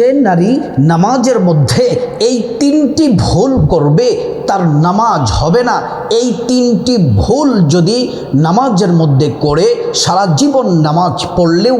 যে নারী নামাজের মধ্যে এই তিনটি ভুল করবে, তার নামাজ হবে না। এই তিনটি ভুল যদি নামাজের মধ্যে করে, সারা জীবন নামাজ পড়লেও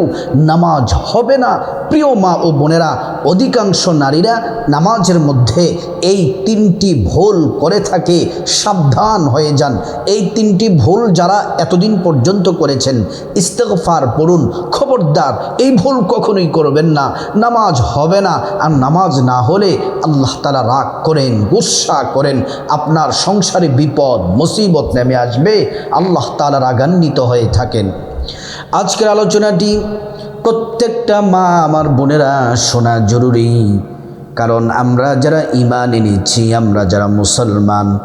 নামাজ হবে না। প্রিয় মা ও বোনেরা, অধিকাংশ নারীরা নামাজের মধ্যে এই তিনটি ভুল করে থাকে। সাবধান হয়ে যান। এই তিনটি ভুল যারা এতদিন পর্যন্ত করেছেন, ইস্তেগফার পড়ুন। খবরদার, এই ভুল কখনোই করবেন না। নামাজ হবে না। আর নামাজ না হলে আল্লাহ তালা রাগ করেন, গুসা করেন। আপনার সংসারে বিপদ, মুসিবত নেমে আসবে। আল্লাহ তালা রাগান্বিত হয়ে থাকেন। আজকের আলোচনাটি প্রত্যেকটা মা আমার বোনেরা শোনা জরুরি। কারণ আমরা যারা ইমান এনেছি, আমরা যারা মুসলমান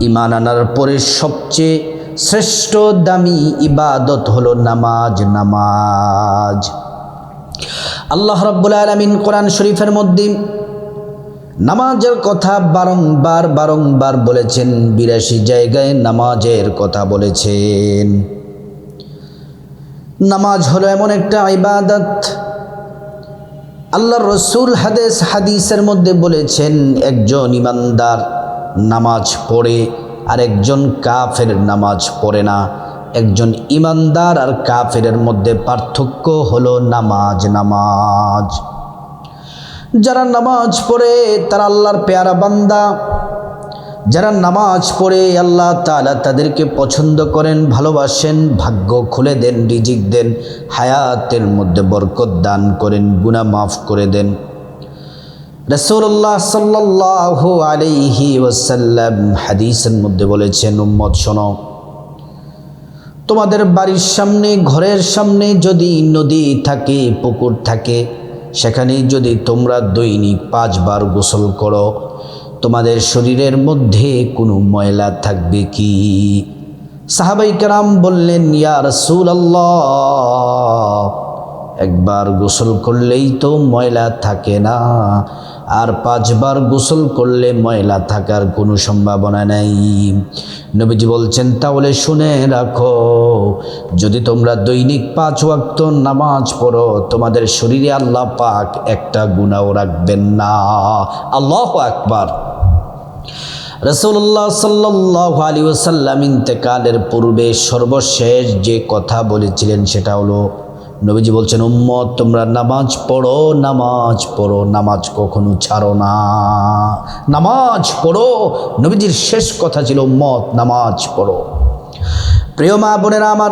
ইমান আনার পরে সবচেয়ে শ্রেষ্ঠ দামি ইবাদত হলো নামাজ নামাজ। আল্লাহ রব্বুল আলমিন কোরআন শরীফের মধ্যে নামাজের কথা বারংবার বারংবার বলেছেন, বিরাশি জায়গায় নামাজের কথা বলেছেন। নামাজ হলো এমন একটা ইবাদত। আল্লাহ রসুল হাদেস, হাদিসের মধ্যে বলেছেন, একজন ইমানদার নামাজ পড়ে আর একজন কাফের নামাজ পড়ে না। একজন ইমানদার আর কাফেরের মধ্যে পার্থক্য হলো নামাজ নামাজ। যারা নামাজ পড়ে, তারা আল্লাহর পেয়ারা বান্দা। যারা নামাজ পড়ে, আল্লাহ তালা তাদেরকে পছন্দ করেন, ভালোবাসেন, ভাগ্য খুলে দেন, রিজিক দেন, হায়াতের মধ্যে বরকত দান করেন গুণা মাফ করে দেন। রসৌল্লাহ সাল্লাহ আলাইহি ওয়াসাল্লাম হাদিসের মধ্যে বলেছেন উম্মদ শোনো তোমাদের বাড়ির সামনে, ঘরের সামনে যদি নদী থাকে, পুকুর থাকে, সেখানে যদি তোমরা দৈনিক পাঁচবার গোসল করো, তোমাদের শরীরের মধ্যে কোনো ময়লা থাকবে কি? সাহাবাই কারাম বললেন ইয়ার ইয়া রসুল একবার গোসল করলেই তো ময়লা থাকে না। আর পাঁচবার গোসল করলে ময়লা থাকার কোনো সম্ভাবনা নেই। নবীজি বলছেন, তাহলে শুনে রাখো, যদি তোমরা দৈনিক পাঁচ ওয়াক্ত নামাজ পড়ো, তোমাদের শরীরে আল্লাহ পাক একটা গুণাও রাখবেন না। আল্লাহ আকবার। রসুল্লাহ সাল্লাহ আলী ওসাল্লাম ইন্তেকালের পূর্বে সর্বশেষ যে কথা বলেছিলেন সেটা হলো নবীজি বলছেন, উম্মত, তোমরা নামাজ পড়ো নামাজ পড়ো, নামাজ কখনো ছাড়ো না। নামাজ পড়ো। নবীজির শেষ কথা ছিল, উম্মত, নামাজ পড়ো। প্রিয় মা বোনেরা আমার,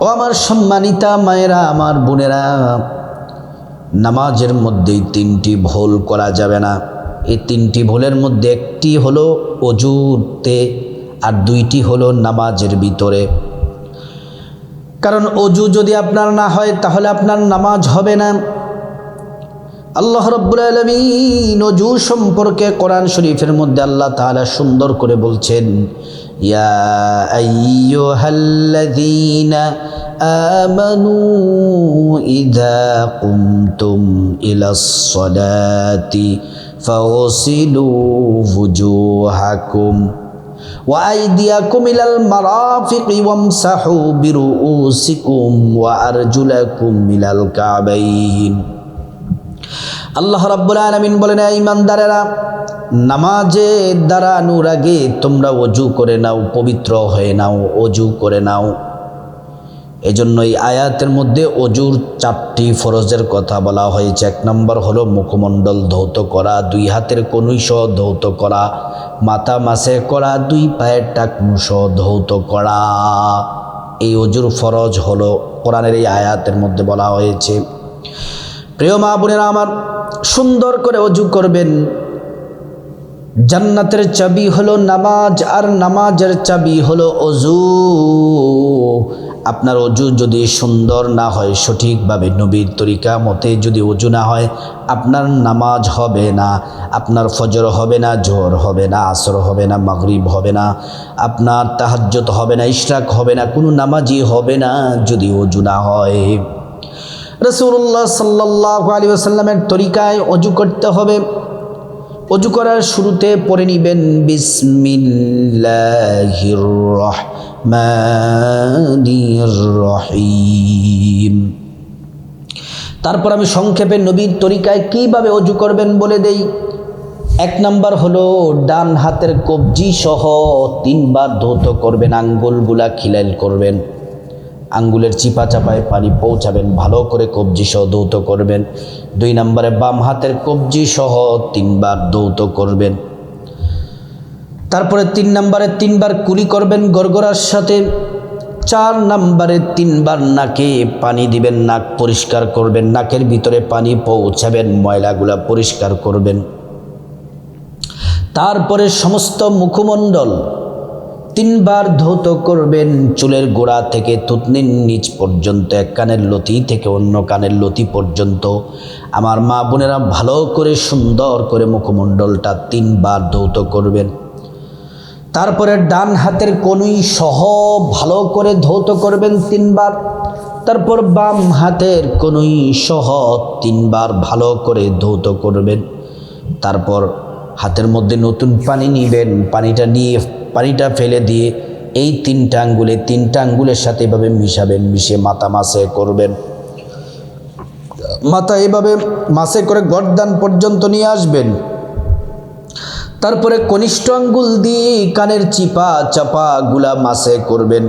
ও আমার সম্মানিতা মায়েরা, আমার বোনেরা, নামাজের মধ্যেই তিনটি ভুল করা যাবে না। এই তিনটি ভুলের মধ্যে একটি হলো অজুতে আর দুইটি হলো নামাজের ভিতরে। কারণ অজু যদি আপনার না হয়, তাহলে আপনার নামাজ হবে না। আল্লাহ রব্বুল আলমিন অজু সম্পর্কে কোরআন শরীফের মধ্যে আল্লাহ তাআলা সুন্দর করে বলছেন ওয়ুজুহাকুম وأيديكم إلى المرافق وامسحوا برؤوسكم وأرجلكم إلى الكعبين আল্লাহ রাব্বুল আলামিন বলেন ইমানদারেরা নামাজে দাঁড়ানোর আগে তোমরা অজু করে নাও পবিত্র হয়ে নাও অজু করে নাও এজন্য এই আয়াতের মধ্যে অজুর চারটি ফরজের কথা বলা হয়েছে। এক নম্বর হলো মুখমণ্ডল ধৌত করা, দুই হাতের কনুষ ধৌত করা, মাথা মাসে করা, দুই পায়ের টাকনুষ ধৌত করা। এই অজুর ফরজ হলো কোরআনের এই আয়াতের মধ্যে বলা হয়েছে। প্রিয় মা বোনেরা আমার, সুন্দর করে অজু করবেন। জান্নাতের চাবি হলো নামাজ আর নামাজের চাবি হলো অজু। আপনার অজু যদি সুন্দর না হয়, সঠিকভাবে নবীর তরিকা মতে যদি অজু না হয়, আপনার নামাজ হবে না, আপনার ফজর হবে না জোর হবে না, আসর হবে না, মাগরিব হবে না, আপনার তাহাজ্জত হবে না, ইশরাক হবে না, কোনো নামাজই হবে না যদি অজু না হয়। রসুল্লাহ সাল্লাহ আলী আসাল্লামের তরিকায় অজু করতে হবে। অজু করার শুরুতে পড়ে নিবেন, বিসমিল্লাহির রহমানির রহিম। তারপর আমি সংক্ষেপে নবীর তরিকায় কীভাবে অজু করবেন বলে দেই। এক নাম্বার হলো ডান হাতের কবজি সহ তিনবার ধৌত করবেন, আঙ্গুলগুলা খিলাইল করবেন। আঙ্গুলের চিপা চাপায় পানি পৌঁছাবেন, ভালো করে কবজি সহ দৌত করবেন। দুই নম্বরে বাম হাতের কবজি সহ তিনবার দৌত করবেন। তারপরে তিন নম্বরে তিনবার কুলি করবেন গড়গড়ার সাথে। চার নম্বরে তিনবার নাকে পানি দিবেন, নাক পরিষ্কার করবেন, নাকের ভিতরে পানি পৌঁছাবেন, ময়লাগুলা পরিষ্কার করবেন। তারপরে সমস্ত মুখমণ্ডল তিনবার ধৌত করবেন, চুলের গোড়া থেকে থুতনির নিচ পর্যন্ত, এক কানের লতি থেকে অন্য কানের লতি পর্যন্ত। আমার মা বোনেরা ভালো করে সুন্দর করে মুখমণ্ডলটা তিনবার ধৌত করবেন। তারপরে ডান হাতের কনুই সহ ভালো করে ধৌত করবেন তিনবার। তারপর বাম হাতের কনুই সহ তিনবার ভালো করে ধৌত করবেন। তারপর হাতের মধ্যে নতুন পানি নিবেন, পানিটা নিয়ে, পানিটা ফেলে দিয়ে এই তিনটা আঙ্গুলে, তিনটা আঙ্গুলের সাথে এভাবে মিশাবেন, মিশিয়ে মাথা মাসে করবেন। মাথা এভাবে মাসে করে গর্দান পর্যন্ত নিয়ে আসবেন। তারপরে কনিষ্ঠ আঙ্গুল দিয়ে কানের চিপা চাপা গুলা মাসে করবেন।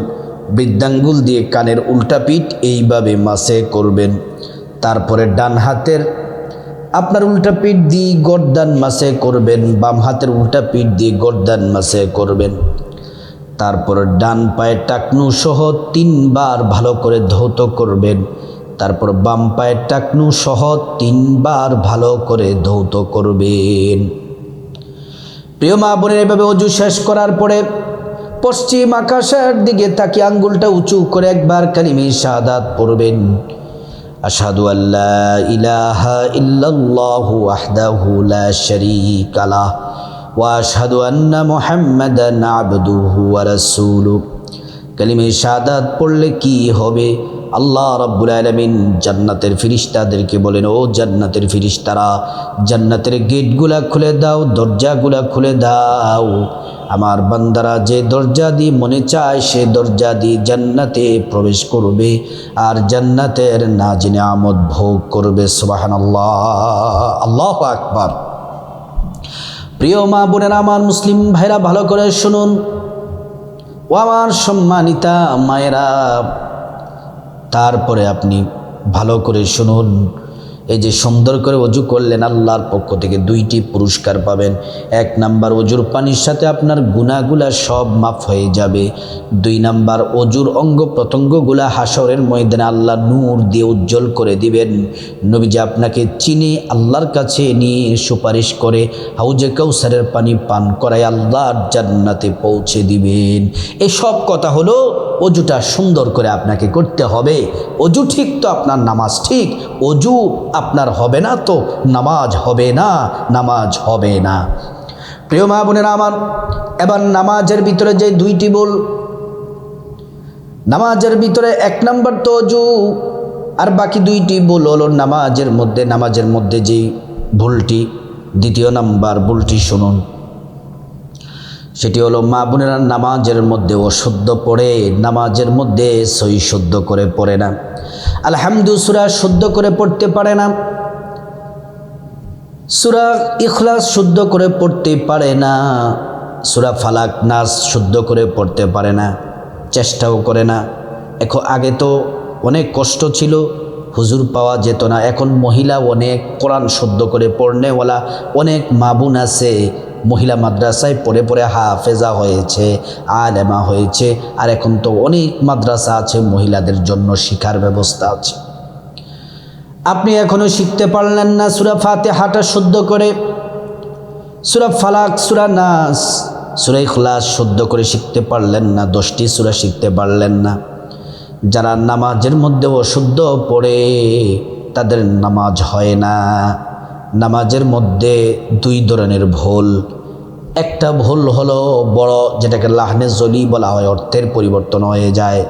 বৃদ্ধাঙ্গুল দিয়ে কানের উল্টা পিঠ এইভাবে মাসে করবেন। তারপরে ডান হাতের আপনার উল্টা পিঠ দিয়ে গর্দান মাসে করবেন। বাম হাতের উল্টা পিঠ দিয়ে গর্দান মাসে করবেন। তারপর ডান পায়ে টাকনু সহ তিনবার ভালো করে ধৌত করবেন। তারপর বাম পায়ের টাকনু সহ তিনবার ভালো করে ধৌত করবেন। প্রিয় মা বোনের এভাবে অজু শেষ করার পরে পশ্চিম আকাশের দিকে তাকে আঙ্গুলটা উঁচু করে একবার কালিমে শাহাদাত পড়বেন। আশহাদু আল্লাহ ইলাহা ইল্লাল্লাহু ওয়াহদাহু লা শারীকা লাহ ওয়া আশহাদু আন্না মুহাম্মাদান আবদুহু ওয়া রাসূলুহু। কালিমে শাহাদাত পড়লে কি হবে? আল্লাহ রাব্বুল আলামিন জান্নাতের ফিরিস্তাদেরকে বলেন, ও জান্নাতের ফিরিস্তারা, জান্নাতের গেটগুলা খুলে দাও, দরজাগুলা খুলে দাও। আমার বান্দারা যে দরজা দিয়ে মনে চায়, সে দরজা দিয়ে জান্নাতে প্রবেশ করবে আর জান্নাতের নাজিনে আমদ ভোগ করবে। সুবাহান আল্লাহ আল্লাহ আকবার। প্রিয় মা বোনেরা, আমার মুসলিম ভাইরা, ভালো করে শুনুন। ও আমার সম্মানিতা মায়েরা তারপরে আপনি ভালো করে শুনুন। এই যে সুন্দর করে অজু করলেন আল্লাহর পক্ষ থেকে দুইটি পুরস্কার পাবেন। এক নাম্বার অজুর পানির সাথে আপনার গুণাগুলা সব মাফ হয়ে যাবে। দুই নাম্বার অজুর অঙ্গ প্রত্যঙ্গগুলা হাসরের ময়দানে আল্লাহ নূর দিয়ে উজ্জ্বল করে দিবেন। নবীজি আপনাকে চিনে আল্লাহর কাছে নিয়ে সুপারিশ করে হাউজে কৌসারের পানি পান করায় আল্লাহর জান্নাতে পৌঁছে দিবেন। এসব কথা হলো অজুটা সুন্দর করে আপনাকে করতে হবে। অজু ঠিক তো আপনার নামাজ ঠিক। অজু আপনার হবে না তো নামাজ হবে না, নামাজ হবে না। প্রিয় মা বোনেরা আমার, এবার নামাজের ভিতরে যে দুইটি বল নামাজের ভিতরে এক নম্বর তো জু আর বাকি দুইটি বল হলো নামাজের মধ্যে নামাজের মধ্যে যেই ভুলটি, দ্বিতীয় নাম্বার ভুলটি শুনুন। সেটি হলো মা বোনেরা নামাজের মধ্যে অশুদ্ধ পড়ে, নামাজের মধ্যে সই শুদ্ধ করে পড়ে না। আলহামদু, সুরা শুদ্ধ করে পড়তে পারে না। সুরা ইখলাস শুদ্ধ করে পড়তে পারে না। সুরা ফালাক নাস শুদ্ধ করে পড়তে পারে না, চেষ্টাও করে না। এখন আগে তো অনেক কষ্ট ছিল, হুজুর পাওয়া যেত না। এখন মহিলা অনেক কোরআন শুদ্ধ করে পড়নেওয়ালা অনেক মাবুন আছে মহিলা মাদ্রাসায় পড়ে পড়ে হাফেজা হয়েছে, আলেমা হয়েছে, আর এখন তো অনেক মাদ্রাসা আছে, মহিলাদের জন্য শিখার ব্যবস্থা আছে। আপনি এখনও শিখতে পারলেন না সুরা ফাতে হাঁটা শুদ্ধ করে। সুরা ফালাক, সুরা নাস, সুরা ইখলাস শুদ্ধ করে শিখতে পারলেন না, দশটি সুরা শিখতে পারলেন না। যারা নামাজের মধ্যে অশুদ্ধ পড়ে, তাদের নামাজ হয় না। নামাজের মধ্যে দুই ধরনের ভুল। একটা ভুল হলো বড়, যেটাকে লাহনে জলি বলা হয়, অর্থের পরিবর্তন হয়ে যায়।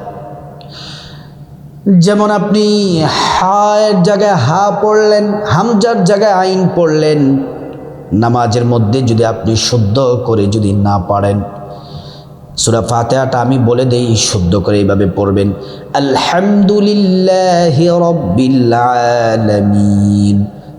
যেমন আপনি হায়ের জায়গায় হা পড়লেন, হামজার জায়গায় আইন পড়লেন, নামাজের মধ্যে যদি আপনি শুদ্ধ করে যদি না পারেন, সুরা ফাতেহাটা আমি বলে দেই, শুদ্ধ করে এইভাবে পড়বেন, আলহামদুলিল্লাহ রব্বিল আলামিন।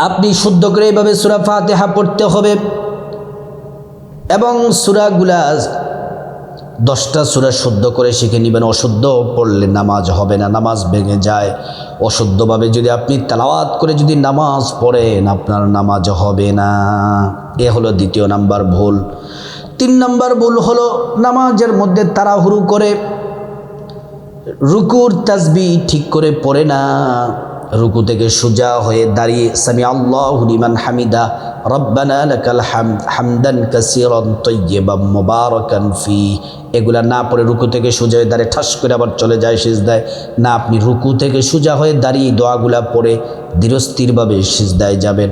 আপনি শুদ্ধ করে এইভাবে সুরা ফাতেহা পড়তে হবে। এবং সুরাগুলা দশটা সুরা শুদ্ধ করে শিখে নেবেন। অশুদ্ধ পড়লে নামাজ হবে না, নামাজ ভেঙে যায়। অশুদ্ধভাবে যদি আপনি তালাওয়াত করে যদি নামাজ পড়েন, আপনার নামাজ হবে না। এ হলো দ্বিতীয় নাম্বার ভুল। তিন নাম্বার ভুল হলো নামাজের মধ্যে তাড়াহুড়ু করে রুকুর তাসবি ঠিক করে পড়ে না। রুকু থেকে সোজা হয়ে দাঁড়িয়ে সামি আল্লাহ লিমান হামিদা, রব্বানা লাকাল হামদ হামদান কাসিরান তৈয়্যিবাম মুবারাকান ফি। এগুলা না পড়ে রুকু থেকে সোজা হয়ে দাঁড়িয়ে ঠাস করে আবার চলে যায় সিজদায়। না, আপনি রুকু থেকে সোজা হয়ে দাঁড়িয়ে দোয়াগুলা পড়ে ধীরস্থিরভাবে সিজদায় যাবেন।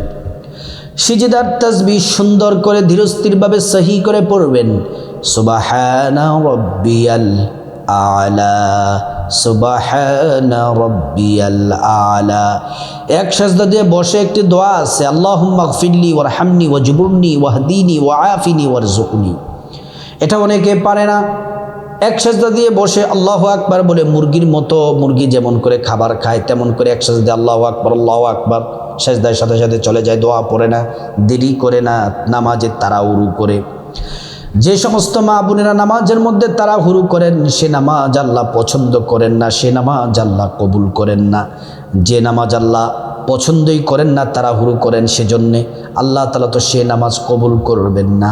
সিজদার তাসবি সুন্দর করে ধীরস্থিরভাবে সহি করে পড়বেন। সুবাহানা রব্বিয়াল আলা। সুবাহানা রব্বিয়াল আলা। এক সাজদা দিয়ে বসে একটি দোয়া আছে আল্লাহ মাগফিরলি ওয়ার হামনি ওয়া জুবুরনি ওয়াহদিনি ওয়া আফিনি ওয়ার জুকনি এটা অনেকে পারে না। এক সাজদা দিয়ে বসে আল্লাহ আকবার বলে মুরগির মতো মুরগি যেমন করে খাবার খায়, তেমন করে এক সাজদা আল্লাহ আকবর, আল্লাহ আকবার। সেজদার সাথে সাথে চলে যায়, দোয়া পড়ে না, দেরি করে না, নামাজের তারা উরু করে। যে সমস্ত মা বোনেরা নামাজের মধ্যে তারা হুরু করেন, সে নামাজ আল্লাহ পছন্দ করেন না, সে নামাজ আল্লাহ কবুল করেন না। যে নামাজ আল্লাহ পছন্দই করেন না তারা হুরু করেন, সেজন্যে আল্লাহ তালা তো সে নামাজ কবুল করবেন না।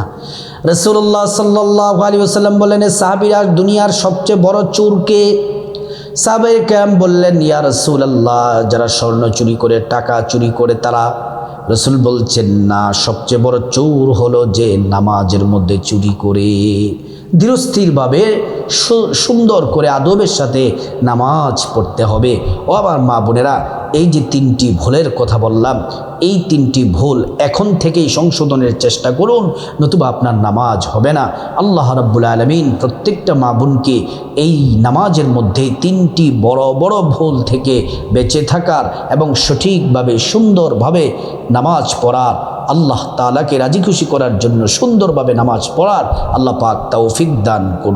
রসুল্লাহ সাল্লাহ আলী আসাল্লাম বলেন এ সাহাবিরা, দুনিয়ার সবচেয়ে বড় চোরকে? সাবের ক্যাম বললেন, ইয়া রসুল আল্লাহ যারা স্বর্ণ চুরি করে, টাকা চুরি করে, তারা রসুল বলছেন না সবচেয়ে বড় চোর হলো যে নামাজের মধ্যে চুরি করে ধীরস্থিরভাবে সু- সুন্দর করে আদবের সাথে নামাজ পড়তে হবে। ও আমার মা বোনেরা, এই যে তিনটি ভুলের কথা বললাম, এই তিনটি ভুল এখন থেকেই সংশোধনের চেষ্টা করুন, নতুবা আপনার নামাজ হবে না। আল্লাহ রাব্বুল আলমিন প্রত্যেকটা মা বোনকে এই নামাজের মধ্যে তিনটি বড় বড় ভুল থেকে বেঁচে থাকার এবং সঠিকভাবে, সুন্দরভাবে নামাজ পড়ার আল্লাহ তালাকে রাজি খুশি করার জন্য সুন্দরভাবে নামাজ পড়ার আল্লাহ পাক তৌফিক দান করুন।